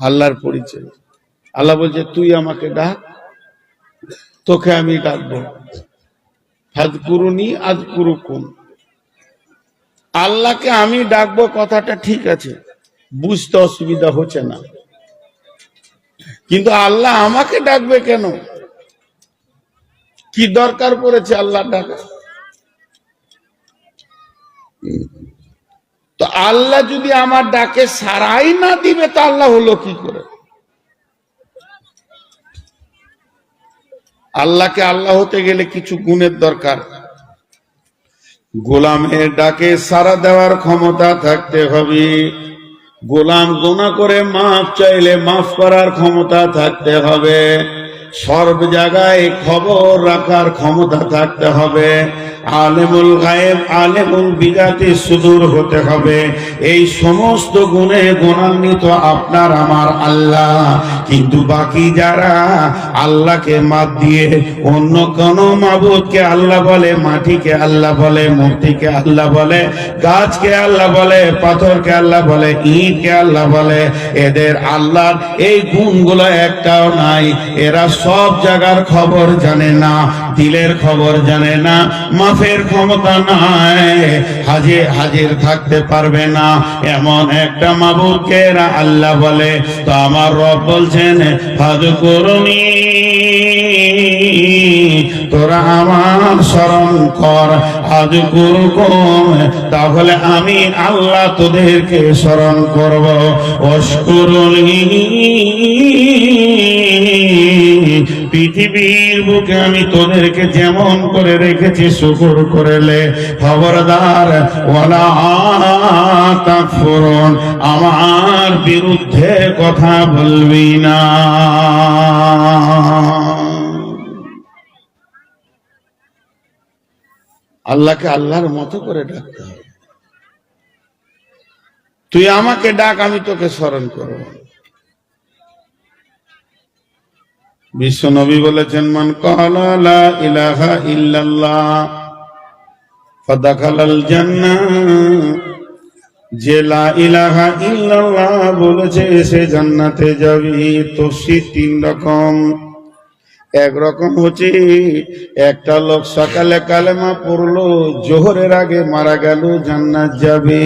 আল্লাহর পরিচয়। আল্লাহ বলছে, তুই আমাকে ডাক, তোকে আমি ডাকবো। হাত কুরুনি আজ কুরুকুম আল্লাহকে আমি ডাকবো, কথাটা ঠিক আছে, বুঝতে অসুবিধা হচ্ছে না। কিন্তু আল্লাহ আমাকে ডাকবে কেন? কি দরকার পড়েছে আল্লাহ ডাকা? আল্লাহ যদি আমার ডাকে সারাই না দিবে, তা আল্লাহ হলো কি করে? আল্লাহকে আল্লাহ হতে গেলে কিছু গুণের দরকার। গোলামের ডাকে সারা দেওয়ার ক্ষমতা থাকতে হবে। গোলাম গোনা করে মাফ চাইলে মাফ করার ক্ষমতা থাকতে হবে। সর্ব জায়গায় খবর রাখার ক্ষমতা থাকতে হবে। আলেমুল গায়েব, আলেমুল বিজাতি সুদূর হতে হবে। এই সমস্ত গুণে গুণান্বিত আপনার আমার আল্লাহ। কিন্তু বাকি যারা আল্লাহকে মাত দিয়ে অন্য কোন মাবুদকে আল্লাহ বলে, মাটিকে আল্লাহ বলে, মূর্তিকে আল্লাহ বলে, গাছকে আল্লাহ বলে, পাথরকে আল্লাহ বলে, ইটকে আল্লাহ বলে, এদের আল্লাহর এই গুণগুলো একটাও নাই। এরা সব জায়গার খবর জানে না, দিলের খবর জানে না, মাফের ক্ষমতা নাই। হাজে, হাজির থাকতে পারবে না। এমন একটা মাবুদকে আল্লাহ বলে, তো আমার রব বলছেন ফাজ করুনি তোরা আমার স্মরণ কর। আজ গুরু তাহলে আমি আল্লাহ তোদেরকে স্মরণ করব। অস্করণী পৃথিবীর বুকে আমি তোদেরকে যেমন করে রেখেছি, শুকুর করেলে খবরদার, ওয়ালা তাকফুরুন, আমার বিরুদ্ধে কথা বলবি না। আল্লাহকে আল্লাহর মতো করে ডাকতে হবে। তুই আমাকে ডাক, আমি তোকে স্মরণ করব। বিশ্ব নবী বলেছেন, মান কালা ইলাহা ইল্লাল্লাহ, ফাদাখালাল জান্নাহ। যে লা ইলাহা ইল্লাল্লাহ বলেছে, সে জান্নাতে যাবি। তফসির তিন রকম। একরকম হচ্ছে, একটা লোক সকালে কালেমা পড়ল, জোহরের আগে মারা গেল, জান্নাত যাবে।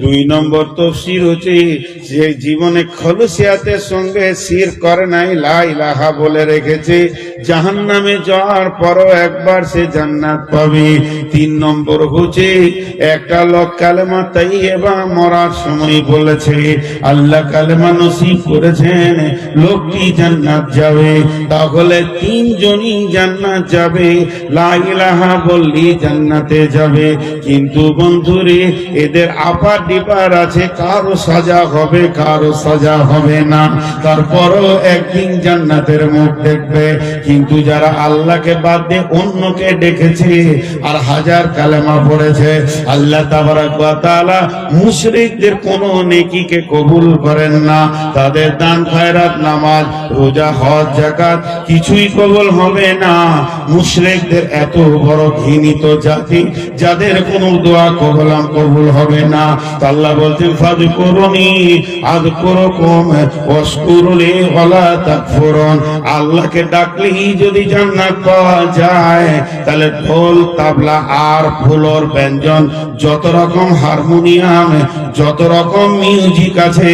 দুই নম্বর তফসির হচ্ছে, যে জীবনে খলসিয়াতের সঙ্গে সির করে নাই, লা ইলাহা বলে রেখেছে জাহান নামে যাওয়ার পরও একবার সে জান্নাত পাবে। তিন নম্বর হচ্ছে, একটা লোক কালেমা তাই এবার মরার সময় বলেছে, আল্লাহ কালেমা নসিব করেছেন, লোকটি জান্নাত যাবে। তাহলে তিনজনই জান্নাত যাবে। লা ইলাহা বললি জান্নাতে যাবে। কিন্তু বন্ধুরে, এদের আপার ডিপার আছে, কারও সাজা হবে, কারও সাজা হবে না। তারপরও একদিন জান্নাতের মুখ দেখবে। কিন্তু যারা আল্লাহকে বাদ দিয়ে অন্যকে ডেকেছে আর হাজার কালেমা পড়েছে, আল্লাহ তাবারাক ওয়া তাআলা মুশরিকদের কোন নেকিকে কবুল করেন না। তাদের দান খয়রাত, নামাজ, রোজা, হজ, যাকাত কিছুই কবুল হবে না। মুশরিকদের এত বড় ঘৃণিত জাতি, যাদের কোন দোয়া কবলাম কবুল হবে না। তো আল্লাহ বলছেন ফাযকুরুনি আযকুরুকুম ওয়াশকুরুলি ওয়ালা তাকফুরুন। আল্লাহকে ডাকলেই যদি জান্নাত পাওয়া যায়, তাহলে ঢোল, তাবলা আর ফুলর ব্যঞ্জন, যত রকম হারমোনিয়াম, যত রকম মিউজিক আছে,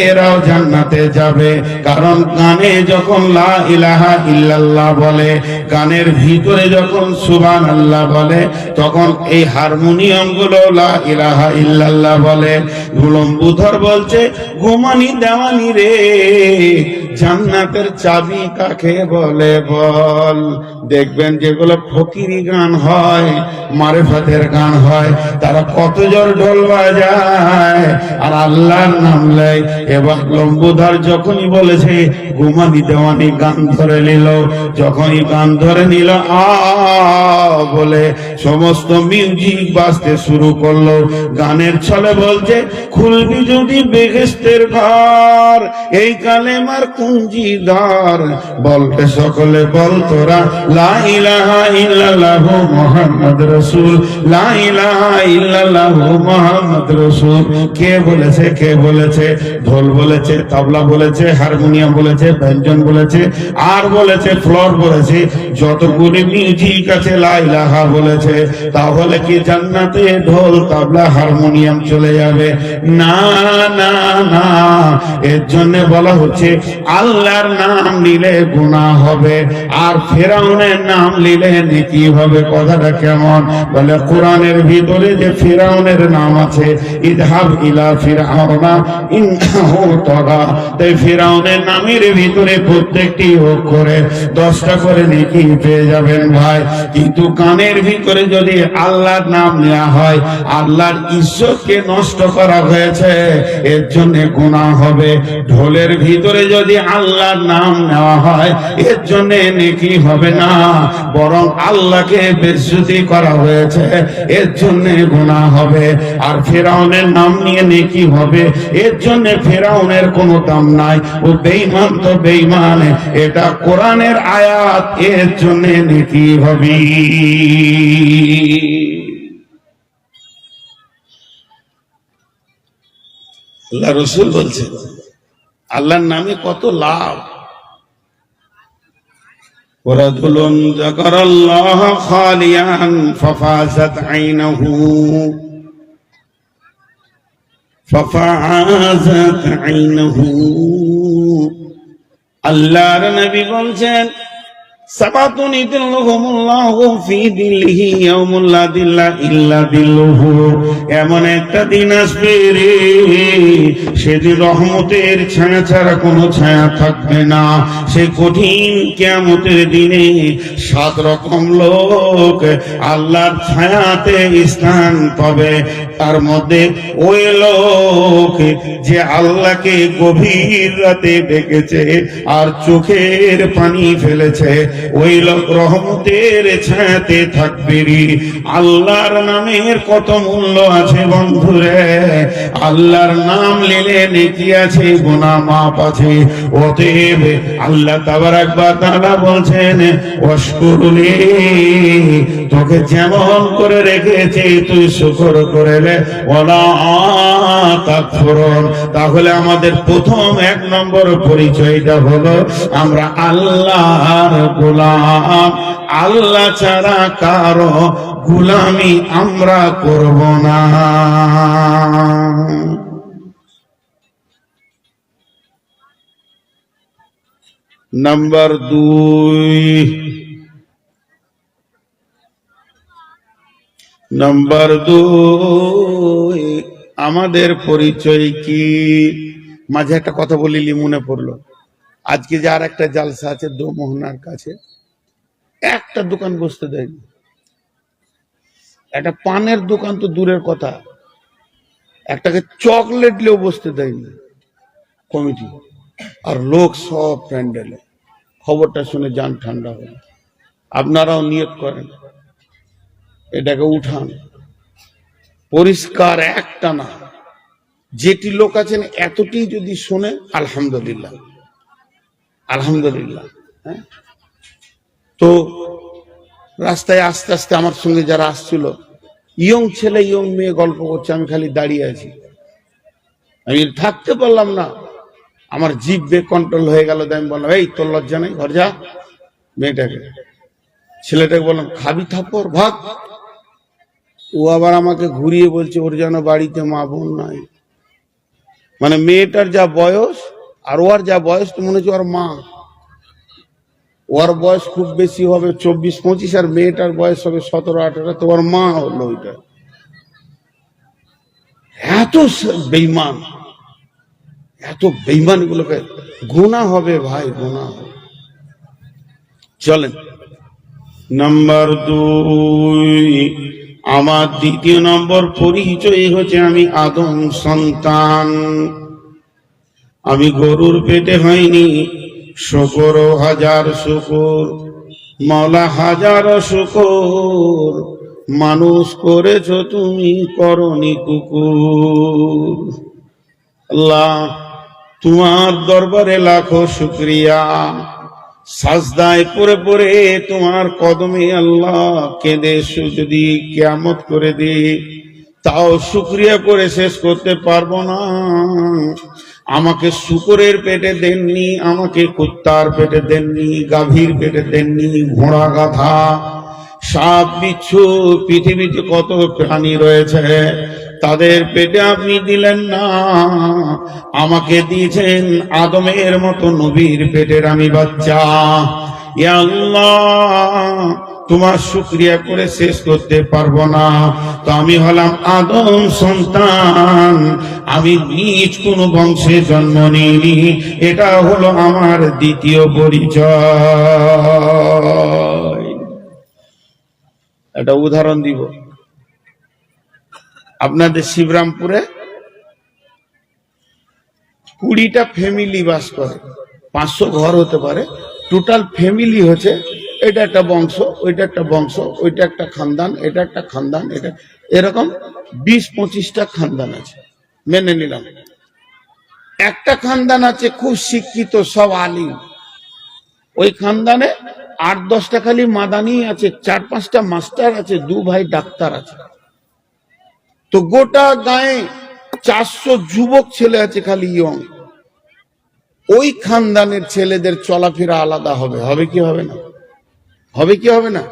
এরাও জান্নাতে যাবে। কারণ গানে যখন লা ইলাহা ইল্লাল্লাহ বলে, গানের ভিতরে যখন সুবান আল্লাহ বলে, তখন এই হারমোনিয়ামগুলো ইলাহা ইল্লাল্লাহ বলে। গুলম্বুধর বলছে, ঘুমানি দেওয়ানি রে, জান্নাতের চাবি কাকে বলে বল? দেখবেন যেগুলো ফকিরি গান হয়, মারেফাতের গান হয়, তারা কত জোর ঢোল বাজায়। আর আল্লাহর নাম লেয় এবার লম্বুধার যখনই বলেছে, ঘুমানি দেওয়ানি গান ধরে নিল। যখনই গান ধরে নিল, আ বলে সমস্ত মিউজিক বাজতে শুরু করল। গানের ছলে বলছে, খুলবি যদি বেহেস্তের ঘর এই কালেমার কুঞ্জিদার। বলবে সকলে, বল তোরা হারমোনিয়াম বলেছে, ব্যঞ্জন বলেছে, আর বলেছে, ফ্লোর বলেছে, যতগুলি মিউজিক আছে লা ইলাহা বলেছে, তাহলে কি জান্নাতে ঢোল, তবলা, হারমোনিয়াম চলে যাবে? না না না। এর জন্য বলা হচ্ছে, আল্লাহর নাম নিলে গুনাহ হবে, আর ফেরাউনের নাম নিলে নেকি হবে কথাটা কেমন? বলে, কোরআনের ভিতরে যে ফেরাউনের নাম আছে ইদহাব ইলা ফিরাউনা, ইন্নাহু তাগা তাই ফেরাউনের নামের ভিতরে প্রত্যেকটি অক্ষরে দশটা করে নেকি পেয়ে যাবেন ভাই। কিন্তু কানের ভিতরে যদি আল্লাহর নাম নেওয়া হয়, আল্লাহর ঈশ্বরকে নষ্ট করা হয়েছে, এর জন্য গুণা হবে। ঢোলের ভিতরে যদি আল্লাহর নাম নেওয়া হয়, এর জন্য নেকি হবে না। বরং আল্লাহকে বেজ্জতি করা হয়েছে। এর জন্য গুণা হবে। আর ফেরাউনের নাম নিয়ে নেকি হবে। এর জন্য ফেরাউনের কোনো দাম নাই। ও বেইমান তো বেইমান এটা কোরআনের আয়াত। এর জন্য নেকি হবে। আল্লাহ রসুল বলছেন, আল্লাহর নামে কত লাভ? ورجل ذكر الله خاليا ففازت عينه ففازت عينه আল্লাহর নবী বলছেন সাবাতুন ইদিল্লাহুমুল্লাহু ফি দিল্লিহি ইয়াউমুল লা দিল্লা ইল্লা দিল্লুহু। এমন একটা দিন আসবে রে। সেদিন রহমতের ছায়া ছাড়া কোনো ছায়া থাকবে না। সেই কঠিন কিয়ামতের দিনে সাত রকম লোক আল্লাহর ছায়াতে স্থান পাবে। তার মধ্যে ওই লোক যে আল্লাহকে গভীর রাতে ডেকেছে আর চোখের পানি ফেলেছে। ওই লোক রহমতের ছায়াতে থাকবে। আল্লাহর নামের কত মূল্য আছে বন্ধুরে আল্লাহর নাম নিলে নেকি আছে, গুনাহ মাপ আছে। অতএব আল্লাহ তাবার একবার তারা বলছেন অস্কুরুলি তোকে যেমন করে রেখেছে, তুই শুকর করে নে। ওলা তাকফুরুন। তাহলে আমাদের প্রথম এক নম্বর পরিচয়টা হলো, আমরা আল্লাহর গোলাম। আল্লাহ ছাড়া কারও গুলামি আমরা করব না। নাম্বার দুই। নাম্বার দুই, আমাদের পরিচয় কি? মাঝে একটা কথা বলিলি মনে পড়ল। আজকে যে আর একটা জালসা আছে দো মোহনার কাছে, একটা দোকান বসতে দেয়নি। একটা পানের দোকান তো দূরের কথা। একটাকে চকলেট লেও বসতে দেয়নি। কমিটি। আর লোক সব প্যান্ডেলে। খবরটা শুনে যান ঠান্ডা হয়ে। আপনারাও নিয়োগ করেন। এটাকে উঠান। পরিষ্কার একটা না। যেটি লোক আছেন এতটি যদি শোনে, আলহামদুলিল্লাহ। আলহামদুলিল্লাহ হ্যাঁ? তো রাস্তায় আস্তে আস্তে আমার সঙ্গে যারা আসছিল ইয়ং ছেলে, ইয়ং মেয়ে গল্প করছে, আমি খালি দাঁড়িয়ে আছি। আমি থাকতে পারলাম না। আমার জিভ বে কন্ট্রোল হয়ে গেল আমি বললাম, এই, তোর লজ্জা নেই, ঘর যা। মেয়েটাকে, ছেলেটাকে বললাম, খাবি থাপ্পর ভাগ। ও আবার আমাকে ঘুরিয়ে বলছে, ওর যেন বাড়িতে মা বোন নাই। মানে মেয়েটার যা বয়স, আর ওর যা বয়স, তো মনে হচ্ছে ওর মা। ওর বয়স খুব বেশি হবে চব্বিশ পঁচিশ আর মেয়েটার বয়স হবে সতেরো, আঠারো। তোমার মা হলো ওইটা। এত বেইমান। এত বেইমান গুলোকে গুণা হবে ভাই গুণা হবে। চলেন। নাম্বার দুই, আমার দ্বিতীয় নম্বর পরিচয় হচ্ছে আমি আদম সন্তান। আমি গরুর পেটে হয়নি শুকর হাজার শুকুর, মাওলা হাজার শুকুর, মানুষ করেছ তুমি করনি কুকুর। আল্লাহ, তোমার দরবারে লাখো শুক্রিয়া। সাজদায় পরে পরে তোমার কদমে আল্লাহ কেঁদে যদি কেয়ামত করে দে। তাও শুক্রিয়া করে শেষ করতে পারব না। আমাকে শুকরের পেটে দেননি, আমাকে কুত্তার পেটে দেননি, গাভীর পেটে দেননি, ঘোড়া গাধা। সাপ, বিচ্ছু, পৃথিবীতে কত প্রাণী রয়েছে, তাদের পেটে আপনি দিলেন না। আমাকে দিয়েছেন আদমের মতো নবীর পেটের আমি বাচ্চা। আল্লাহ তোমার শুক্রিয়া করে শেষ করতে পারব না। তো আমি হলাম আদম সন্তান। আমি নিজ কোন বংশে জন্ম নিইনি। এটা হলো আমার দ্বিতীয় পরিচয়। একটা উদাহরণ দিব। আপনাদের শিবরামপুরে কুড়িটা ফ্যামিলি বাস করে। পাঁচশো ঘর হতে পারে। টোটাল ফ্যামিলি হচ্ছে এটা একটা বংশ, ওইটা একটা বংশ, ওইটা একটা খানদান, এটা একটা খানদান, এটা এরকম বিশ পঁচিশটা খানদান আছে। মেনে নিলাম। একটা খানদান আছে, খুব শিক্ষিত, সব আলিম। ওই খানদানে আট দশটা খালি মাদানি আছে, চার পাঁচটা মাস্টার আছে, দু ভাই ডাক্তার আছে। তো গোটা গায়ে চারশো যুবক ছেলে আছে খালি ইয়ং। ওই খানদানের ছেলেদের চলাফেরা আলাদা হবে হবে কি হবে না? হবে কি হবে না?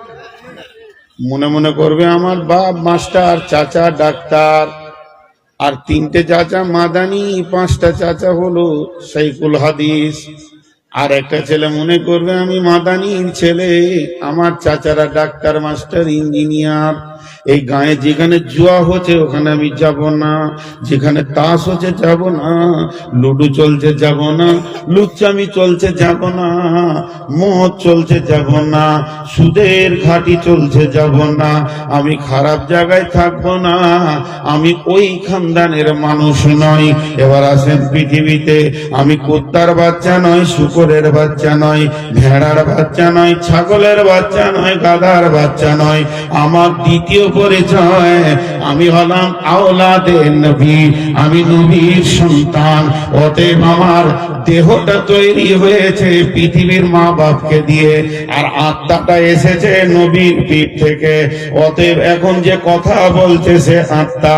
মনে মনে করবে আমার বাপ, মাস্টার, চাচা, ডাক্তার, আর তিনটে চাচা মাদানি, পাঁচটা চাচা হলো সাইকুল হাদিস। আর একটা ছেলে মনে করবে আমি মাদানির ছেলে, আমার চাচারা ডাক্তার, মাস্টার, ইঞ্জিনিয়ার। এই গায়ে যেখানে জুয়া হচ্ছে, ওখানে আমি যাব না। যেখানে তাস হচ্ছে, যাব না। লুডু চলছে, যাব না। লুচ্চামি চলছে, যাব না। মদ চলছে, যাব না। সুদের ঘাটি চলছে, যাব না। আমি খারাপ জায়গায় থাকব না। আমি ওই খানদানের মানুষ নই। এবার আসেন পৃথিবীতে। আমি কুত্তার বাচ্চা নয় শুকরের বাচ্চা নয় ভেড়ার বাচ্চা নয় ছাগলের বাচ্চা নয় গাধার বাচ্চা নয় আমার দ্বিতীয় পরিচয়। আমি হলাম আওলাদের নবী, আমি নবীর সন্তান। আমার দেহটা তৈরি হয়েছে পৃথিবীর মা বাপকে দিয়ে, আর আত্মাটা এসেছে নবীর পিঠ থেকে। অতএব এখন যে কথা আত্মা,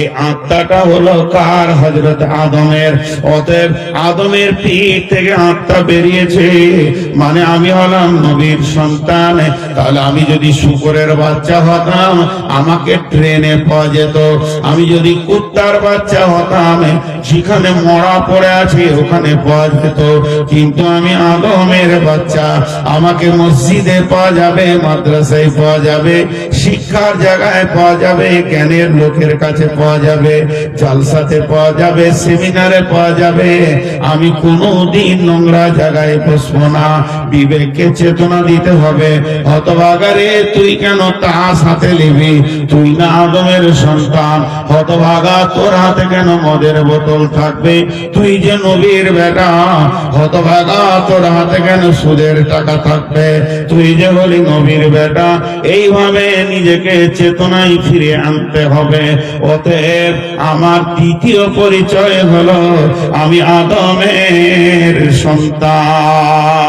এই আত্মাটা হলো কার? হজরত আদমের। অতএব আদমের পিঠ থেকে আত্মা বেরিয়েছে মানে আমি হলাম নবীর সন্তান। তাহলে আমি যদি শুকরের বাচ্চা হতাম আমাকে ট্রেনে পাওয়া যেত। আমি যদি কুত্তার বাচ্চা হতাম, যেখানে মরা পড়ে আছে ওখানে পাওয়া যেত। কিন্তু আমি আদমের বাচ্চা। আমাকে মসজিদে পাওয়া যাবে, মাদ্রাসায় পাওয়া যাবে, শিক্ষার জায়গায় পাওয়া যাবে, জ্ঞানের লোকের কাছে পাওয়া যাবে, জালসাতে পাওয়া যাবে, সেমিনারে পাওয়া যাবে। আমি কোনো কোনোদিন নোংরা জায়গায় বসবো না। বিবেককে চেতনা দিতে হবে। হতভাগারে তুই কেন তাস হাতে নিবি তুই না আদমের সন্তান, হতভাগা তোর হাতে কেন মদের বোতল থাকবে? তুই যে নবীর বেটা, হতভাগা তোর হাতে কেন সুদের টাকা থাকবে? তুই যে বলি নবীর বেটা, এইভাবে নিজেকে চেতনায় ফিরে আনতে হবে। অতএব আমার তৃতীয় পরিচয় হলো, আমি আদমের সন্তান।